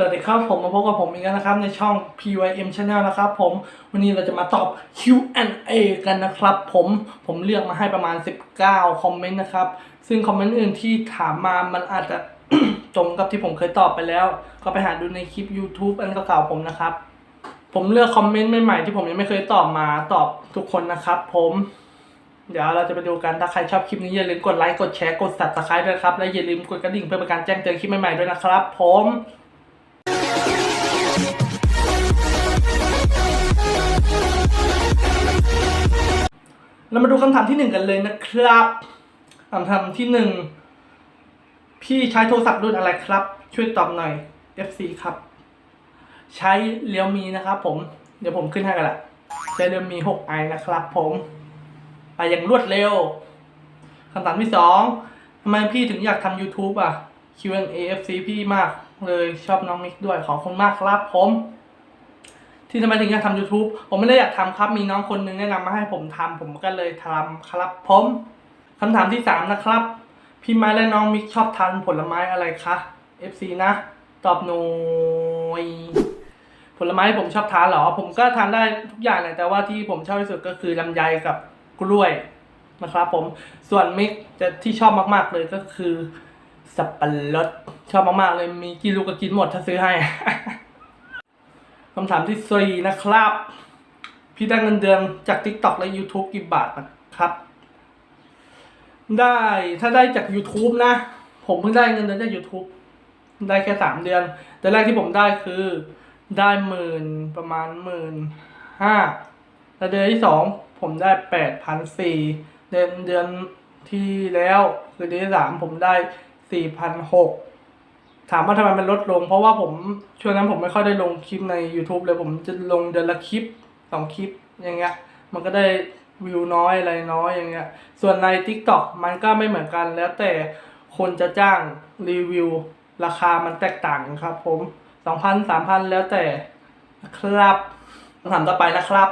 สวัสดีครับผมมาพบกับผมอีกแล้วนะครับในช่อง PYM Channel นะครับผมวันนี้เราจะมาตอบ Q&A กันนะครับ ผมผมเลือกมาให้ประมาณ 19 คอมเมนต์นะครับ ซึ่งคอมเมนต์อื่นที่ถามมามันอาจจะ ตรงกับที่ผมเคยตอบไปแล้ว ก็ไปหาดูในคลิป YouTube อันเก่าๆผมนะครับ ผมเลือกคอมเมนต์ใหม่ๆที่ผมยังไม่เคยตอบมาตอบทุกคนนะครับ ผม เดี๋ยวเราจะไปดูกันถ้าใครชอบคลิปนี้อย่าลืมกดไลค์กดแชร์กด subscribe ด้วยครับและอย่าลืมกดกระดิ่งเพื่อเป็นการแจ้งเตือนคลิปใหม่ๆด้วยนะครับ ผม เรามาดูคำถามที่หนึ่งกันเลยนะครับคำถามที่หนึ่งพี่ใช้โทรศัพท์รุ่นอะไรครับ ช่วยตอบหน่อย FC ครับ ใช้เรียวมีนะครับผม เดี๋ยวผมขึ้นให้กันละใช้เรียวมี 6i นะครับผมไปอย่างรวดเร็วคำถามที่สองทำไมพี่ถึงอยากทำ YouTube อะ Q&A FC พี่มากเลยชอบน้องมิกด้วยขอบคุณมากครับผม ที่ทำไมถึงอยากทำ YouTube ผมไม่ได้อยากทำครับมีน้องคนนึงแนะนำมาให้ผมทำผมก็เลยทำครับผมคำถามที่สามนะครับ พี่ไม้และน้องมิกชอบทานผลไม้อะไรคะ FC นะ ตอบหน่อยผลไม้ที่ผมชอบทานเหรอ ผมก็ทานได้ทุกอย่างเลยแต่ว่าที่ผมชอบที่สุดก็คือลำไยกับกล้วยนะครับผมส่วนมิกจะที่ชอบมาก ๆ เลยก็คือสับปะรดชอบมาก ๆ เลยมีกี่ลูกก็กินหมดถ้าซื้อให้ คำถามที่สี่นะครับ พี่ได้เงินเดือนจาก TikTok และ YouTube กี่บาทนะครับ ได้ถ้าได้จาก YouTube นะ ผมเพิ่งได้เงินเดือนจาก YouTube ได้แค่สามเดือน แต่แรกที่ผมได้คือได้หมื่นประมาณหมื่นห้าแล้วเดือนที่สองผมได้แปดพันสี่เดือนเดือนที่แล้วคือเดือนที่สามผมได้สี่พันหก ถามว่าทำไมมันลดลง เพราะว่าผมช่วงนั้นผมไม่ค่อยได้ลงคลิปใน YouTube เลยผมจะลงเดือนละคลิปสองคลิปอย่างเงี้ยมันก็ได้วิวน้อยอะไรน้อยอย่างเงี้ยส่วนใน TikTok มันก็ไม่เหมือนกันแล้วแต่คนจะจ้างรีวิว ราคามันแตกต่างครับ ผมสองพันสามพันแล้วแต่ครับคำถามต่อไปนะครับ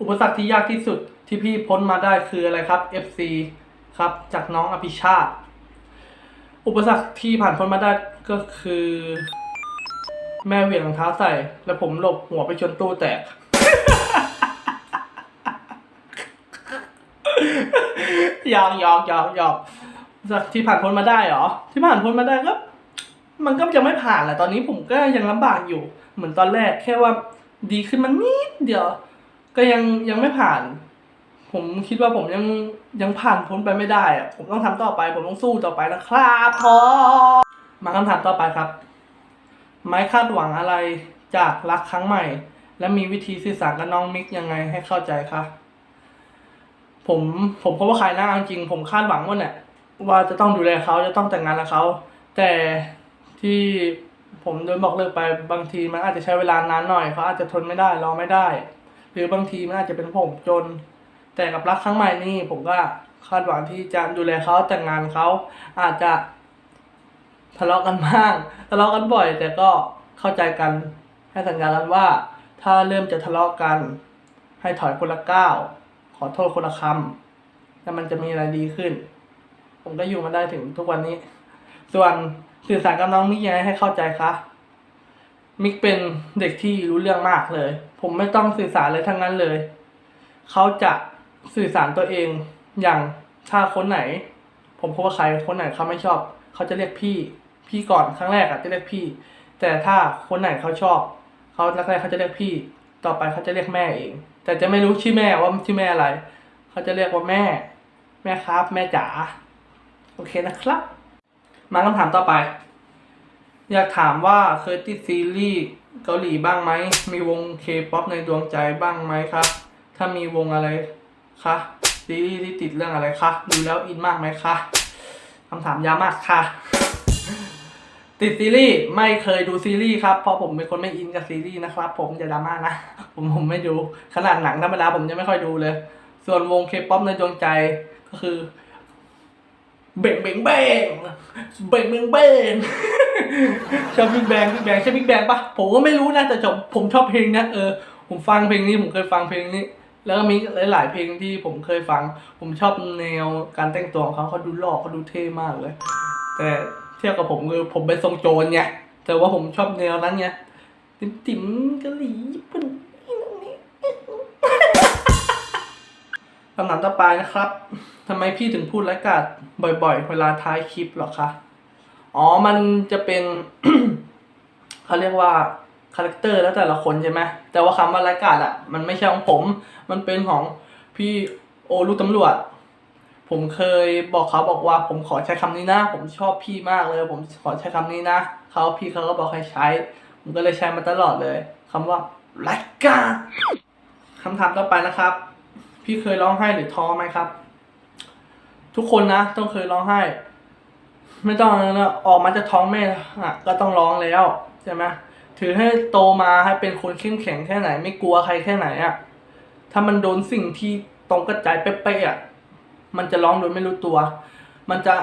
อุปสรรคที่ยากที่สุดที่พี่พ้นมาได้คืออะไรครับ FC ครับจากน้องอภิชาติ อุปสรรคที่ผ่านพ้นมาได้ก็คือ แม่เหวี่ยงรองเท้าใส่ แล้วผมหลบหัวไปชนตู้แตกหยอกหยอกหยอกหยอกที่ผ่านพ้นมาได้เหรอ ที่ผ่านพ้นมาได้ก็ มันก็ยังไม่ผ่านแหละตอนนี้ผมก็ยังลำบากอยู่ เหมือนตอนแรกแค่ว่าดีขึ้นมานิดเดียว ก็ยังยังไม่ผ่าน ผมคิดว่าผมยังยังผ่านพ้นไปไม่ได้อะผมต้องทำต่อไป ผมต้องสู้ต่อไปนะครับพอมาคำถามต่อไปครับ ไม้คาดหวังอะไรจากรักครั้งใหม่ และมีวิธีสื่อสารกับน้องมิกยังไงให้เข้าใจคะผมผมเพราว่าใครหน้าจริง ผมคาดหวังว่าเนี่ย ว่าจะต้องดูแลเขาจะต้องแต่งงานกับเขาแต่ที่ผมโดนบอกเลิกไปบางทีมันอาจจะใช้เวลานานหน่อยเขาอาจจะทนไม่ได้รอไม่ได้ หรือบางทีมันอาจจะเป็นผมจน แต่กับรักครั้งใหม่นี่ผมก็คาดหวังที่จะดูแลเขาแต่งงานเขาอาจจะทะเลาะกันบ้างทะเลาะกันบ่อย แต่ก็เข้าใจกันให้สัญญากันว่า ถ้าเริ่มจะทะเลาะกัน ให้ถอยคนละก้าวขอโทษคนละคำแล้วมันจะมีอะไรดีขึ้น ผมก็อยู่มาได้ถึงทุกวันนี้ ส่วนสื่อสารกับน้องมิกยังไงให้เข้าใจคะมิกเป็นเด็กที่รู้เรื่องมากเลย ผมไม่ต้องสื่อสารเลยทั้งนั้นเลย เขาจะ สื่อสารตัวเอง อย่างถ้าคนไหน ผมพบว่าใครคนไหนเขาไม่ชอบ เขาจะเรียกพี่พี่ก่อนครั้งแรกอะจะเรียกพี่ แต่ถ้าคนไหนเขาชอบเขาแรกๆเขาจะเรียกพี่ ต่อไปเขาจะเรียกแม่เอง แต่จะไม่รู้ชื่อแม่ว่าชื่อแม่อะไร เขาจะเรียกว่าแม่ แม่ครับ แม่จ๋าโอเคนะครับ มาคำถามต่อไป อยากถามว่าเคยติดซีรีส์เกาหลีบ้างไหม มีวงเคป๊อปในดวงใจบ้างไหมครับ ถ้ามีวงอะไร คะซีรีส์ที่ติดเรื่องอะไรคะดูแล้วอินมากไหมคะคำถามยาวมากค่ะ ติดซีรีส์ไม่เคยดูซีรีส์ครับเพราะผมเป็นคนไม่อินกับซีรีส์นะครับ ผมอย่าดราม่านะผมผมไม่ดูขนาดหนังธรรมดาผมยังไม่ค่อยดูเลย ส่วนวงเคป๊อปในดวงใจก็คือเบ่งเบ่งเบ่งเบ่งเบ่งเบ่งชอบบิ๊กแบงบิ๊กแบงใช่บิ๊กแบงปะผมก็ไม่รู้นะแต่ผมผมชอบเพลงนะเออผมฟังเพลงนี้ผมเคยฟังเพลงนี้ แล้วก็มีหลายๆเพลงที่ผมเคยฟัง ผมชอบแนวการแต่งตัวของเขาเขาดูหล่อเขาดูเท่มากเลย แต่เทียบกับผมคือผมเป็นทรงโจรไงแต่ว่าผมชอบแนวนั้นไงติ๋มติ๋มกะหรี่ญี่ปุ่นคำถามต่อไปนะครับทำไมพี่ถึงพูดและกาดบ่อย ๆ เวลาท้ายคลิปหรอคะ อ๋อ มันจะเป็น เขาเรียกว่า คาแรคเตอร์แล้วแต่ละคนใช่ไหมแต่ว่าคำว่าไร้กาดอะมันไม่ใช่ของผม มันเป็นของพี่โอลูกตำรวจ ผมเคยบอกเขาบอกว่าผมขอใช้คำนี้นะ ผมชอบพี่มากเลย ผมขอใช้คำนี้นะเขาพี่เขาก็บอกให้ใช้ ผมก็เลยใช้มาตลอดเลยคำว่าไร้กาดคำถามต่อไปนะครับ พี่เคยร้องไห้หรือท้อไหมครับ ทุกคนนะ ต้องเคยร้องไห้ ไม่ต้องนะออกมาจากท้องแม่อะก็ต้องร้องแล้วใช่ไหม ถือให้โตมาให้เป็นคนเข้มแข็งแค่ไหน ไม่กลัวใครแค่ไหนอะ ถ้ามันโดนสิ่งที่ตรงกระจายเป๊ะๆอะ มันจะร้องโดยไม่รู้ตัว มันจะ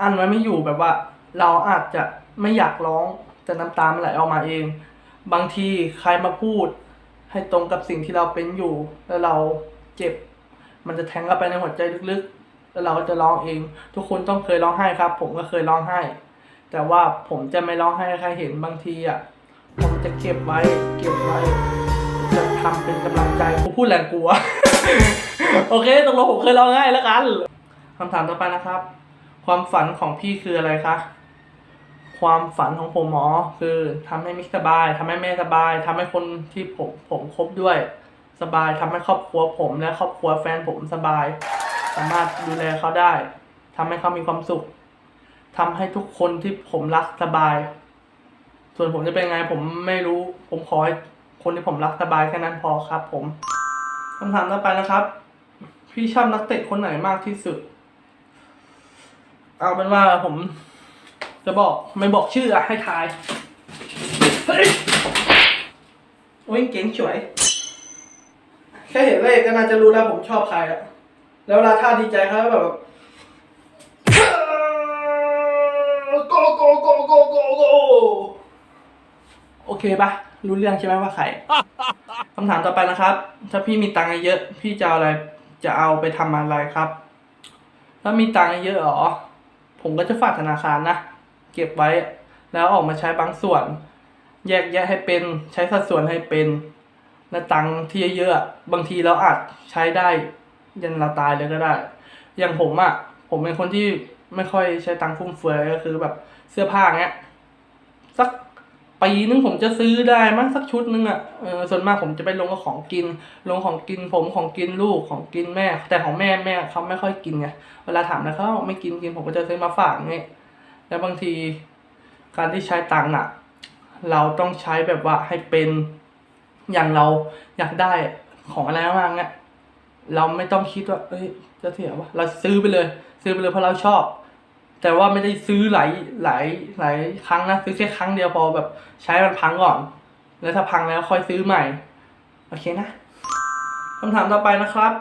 อันไว้ไม่อยู่แบบว่า เราอาจจะไม่อยากร้องแต่น้ำตามันไหลออกมาเอง บางทีใครมาพูด ให้ตรงกับสิ่งที่เราเป็นอยู่ แล้วเราเจ็บ มันจะแทงเข้าไปในหัวใจลึกๆ แล้วเราก็จะร้องเอง ทุกคนต้องเคยร้องไห้ครับ ผมก็เคยร้องไห้แต่ว่าผมจะไม่ร้องไห้ให้ใครเห็นบางทีอะ ผมจะเก็บไว้ เก็บไว้จะทำเป็นกำลังใจกูพูดแรงกลัว โอเคตกลงผมเคยร้องไห้แล้วกันคำถามต่อไปนะครับ ความฝันของพี่คืออะไรคะความฝันของผมหมอคือทำให้มิกสบายทำให้แม่สบายทำให้คนที่ผมผมคบด้วย สบายทำให้ครอบครัวผมและครอบครัวแฟนผมสบาย สามารถดูแลเขาได้ทำให้เขามีความสุขทำให้ทุกคนที่ผมรักสบาย ส่วนผมจะเป็นไงผมไม่รู้ ผมขอให้คนที่ผมรักสบายแค่นั้นพอครับผมคำถามต่อไปนะครับ พี่ชอบนักเตะคนไหนมากที่สุด เอาเป็นว่าผม จะบอกไม่บอกชื่ออะให้ทายโอ้ยเก่งฉวยแค่เห็นเลขก็น่าจะรู้แล้วผมชอบใครอะแล้วเวลาท่าดีใจเขาแบบ เคปะรู้เรื่องใช่ไหมว่าใครคำถามต่อไปนะครับ ถ้าพี่มีตังค์เยอะ พี่จะเอาอะไรจะเอาไปทำอะไรครับ ถ้ามีตังค์เยอะหรอ ผมก็จะฝากธนาคารนะ เก็บไว้ แล้วออกมาใช้บางส่วน แยกแยะให้เป็น ใช้สัดส่วนให้เป็นและตังค์ที่เยอะๆอะบางทีเราอาจใช้ได้ ยันเราตายเลยก็ได้ อย่างผมอะ่ะ ผมเป็นคนที่ไม่ค่อยใช้ตังค์ฟุ่มเฟือยก็คือแบบเสื้อผ้าเงี้ยสัก ปีนึงผมจะซื้อได้มั้งสักชุดนึงอะ่ะเออส่วนมากผมจะไปลงกับของกิน ลงของกินผมของกินลูกของกินแม่ แต่ของแม่แม่เขาไม่ค่อยกินไงเวลาถามแล้วเขาไม่กินกินผมก็จะซื้อมาฝากเงี้ยแล้วบางทีการที่ใช้ตังค์อะ เราต้องใช้แบบว่าให้เป็นอย่างเราอยากได้ของอะไรมากเนี่ยเราไม่ต้องคิดว่าเอ้ยจะเสียวะเราซื้อไปเลย ซื้อไปเลยเพราะเราชอบ แต่ว่าไม่ได้ซื้อหลายหลายหลายครั้งนะซื้อแค่ครั้งเดียวพอแบบใช้มันพังก่อน แล้วถ้าพังแล้วค่อยซื้อใหม่ โอเคนะคำถามต่อไปนะครับ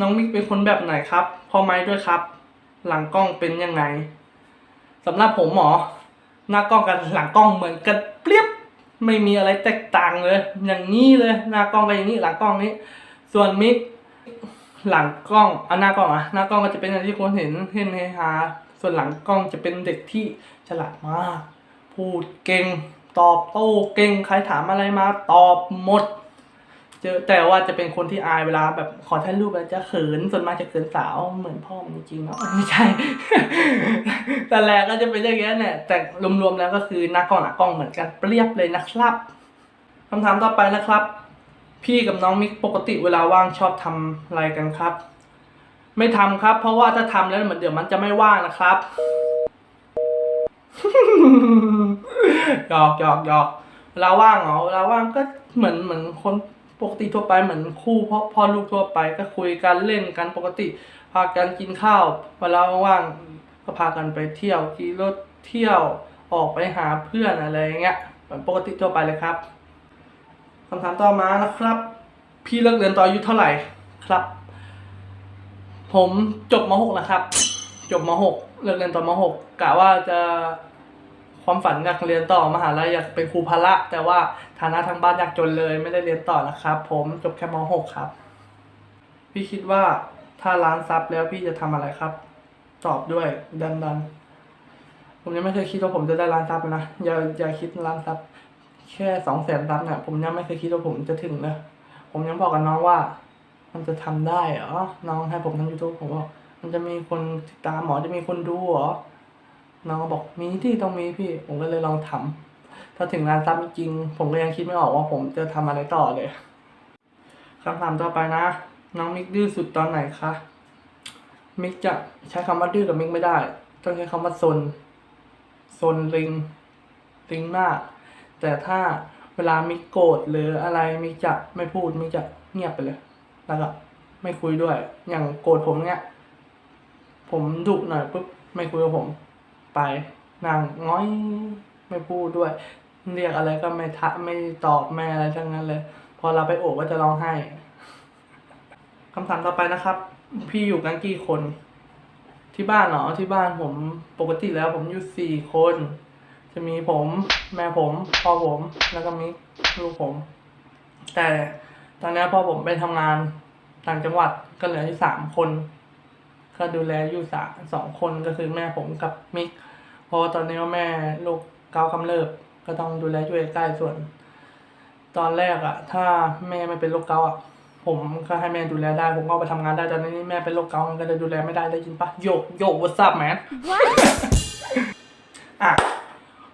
น้องมิกเป็นคนแบบไหนครับพอไหมด้วยครับ หลังกล้องเป็นยังไงสำหรับผมหมอหน้ากล้องกับหลังกล้องเหมือนกันเปรียบไม่มีอะไรแตกต่างเลย อย่างนี้เลยหน้ากล้องก็อย่างนี้หลังกล้องนี้ ส่วนมิกหลังกล้องอะหน้ากล้องอะหน้ากล้องก็จะเป็นอย่างที่คนเห็นเห็นเฮฮา ส่วนหลังกล้องจะเป็นเด็กที่ฉลาดมาก พูดเก่ง ตอบโต้เก่ง ใครถามอะไรมาตอบหมด เจอแต่ว่าจะเป็นคนที่อายเวลาแบบขอถ่ายรูปแล้วจะเขิน ส่วนมากจะเขินสาวเหมือนพ่อมันจริงๆเนาะไม่ใช่ แต่แรกก็จะเป็นอย่างเงี้เนี่ย แต่รวมๆแล้วก็คือหน้ากล้องหลังกล้องเหมือนกันเปรียบเลยนะครับคำถามต่อไปนะครับ พี่กับน้องมิกปกติเวลาว่างชอบทำอะไรกันครับ ไม่ทำครับ เพราะว่าถ้าทำแล้วเหมือนเดี๋ยวมันจะไม่ว่างนะครับหยอกหยอกหยอกเวลาว่างเหรอเวลาว่างก็เหมือนเหมือนคนปกติทั่วไปเหมือนคู่พ่อพ่อลูกทั่วไป ก็คุยกันเล่นกันปกติ พากันกินข้าวเวลาว่างก็พากันไปเที่ยวขี่รถเที่ยวออกไปหาเพื่อนอะไรอย่างเงี้ยเหมือนปกติทั่วไปเลยครับคำถามต่อมานะครับ พี่เลิกเรียนตอนอายุเท่าไหร่ครับ ผมจบม .6 นะครับ จบม .6 เลิกเรียนตอนม .6 กะว่าจะความฝันอยากเรียนต่อมหาลัยอยากเป็นครูพละ แต่ว่าฐานะทางบ้านอยากจนเลย ไม่ได้เรียนต่อนะครับ ผมจบแค่ม .6 ครับ พี่คิดว่าถ้าล้านซับแล้วพี่จะทำอะไรครับ ตอบด้วยดันดันผมยังไม่เคยคิดว่าผมจะได้ล้านซับนะอย่าอย่าคิดล้านซับแค่สองแสนซับเนี่ยผมยังไม่เคยคิดว่าผมจะถึงเลยผมยังบอกกับน้องว่า มันจะทำได้เหรอ น้องให้ผมทำยูทูบผมบอก มันจะมีคนติดตามหมอจะมีคนดูเหรอ น้องก็บอกมีที่ต้องมีพี่ ผมก็เลยลองทำถ้าถึงล้านซับจริง ผมก็ยังคิดไม่ออกว่าผมจะทำอะไรต่อเลยคำถามต่อไปนะ น้องมิกดื้อสุดตอนไหนคะ มิกจะใช้คำว่าดื้อกับมิกไม่ได้ ต้องใช้คำว่าซน ซนลิงลิงมากแต่ถ้าเวลามิกโกรธหรืออะไรมิกจะไม่พูดมิกจะเงียบไปเลย แล้วก็ไม่คุยด้วย อย่างโกรธผมเนี้ย ผมดุหน่อยปุ๊บไม่คุยกับผม ไปนั่งง้อยไม่พูดด้วย เรียกอะไรก็ไม่ทะไม่ตอบไม่อะไรทั้งนั้นเลย พอเราไปโอบก็จะร้องไห้คำถามต่อไปนะครับ พี่อยู่กันกี่คน ที่บ้านเนาะที่บ้านผมปกติแล้วผมอยู่สี่คน จะมีผม แม่ผมพ่อผมแล้วก็มีลูกผม แต่ ตอนนี้พอผมไปทำงานต่างจังหวัดก็เหลืออยู่สามคน ก็ดูแลอยู่สามสองคนก็คือแม่ผมกับมิกเพราะตอนนี้ว่าแม่ลูกเกากำเริบก็ต้องดูแลอยู่ใกล้ส่วน ตอนแรกอะถ้าแม่ไม่เป็นโรคเกาต์อะผมก็ให้แม่ดูแลได้ ผมก็ไปทำงานได้ตอนนี้แม่เป็นโรคเกาต์ก็เลยดูแลไม่ได้ได้ยินปะโยกโยก what's up man อะ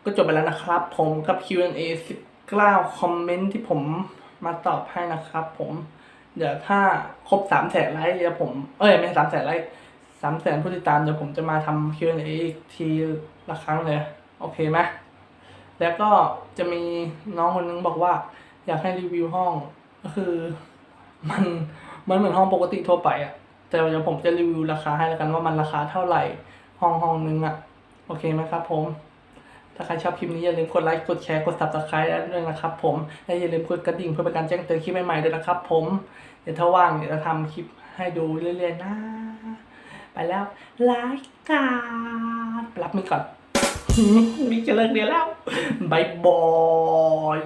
ก็จบไปแล้วนะครับ ผมกับ Q&A 19 คอมเมนต์ที่ผม มาตอบให้นะครับ ผมเดี๋ยวถ้าครบสามแสนไลค์เดี๋ยวผมเอ้ยไม่สามแสนไลค์สามแสนผู้ติดตามเดี๋ยวผมจะมาทำ Q&A อีกทีละครั้งเลย โอเคไหมแล้วก็จะมีน้องคนนึงบอกว่า อยากให้รีวิวห้องก็คือมันมันเหมือนห้องปกติทั่วไปอะแต่เดี๋ยวผมจะรีวิวราคาให้แล้วกันว่ามันราคาเท่าไหร่ห้องห้องนึงอะโอเคไหมครับผม ถ้าใครชอบคลิปนี้อย่าลืมกดไลค์ กดแชร์ กด subscribe ด้วยนะครับผม และอย่าลืมกดกระดิ่งเพื่อเป็นการแจ้งเตือนคลิปใหม่ๆด้วยนะครับผม เดี๋ยวถ้าว่างเดี๋ยวจะทำคลิปให้ดูเรื่อยๆนะ ไปแล้วลายการรับมือก่อนมีเจะเลิกเรียนแล้วบายบาย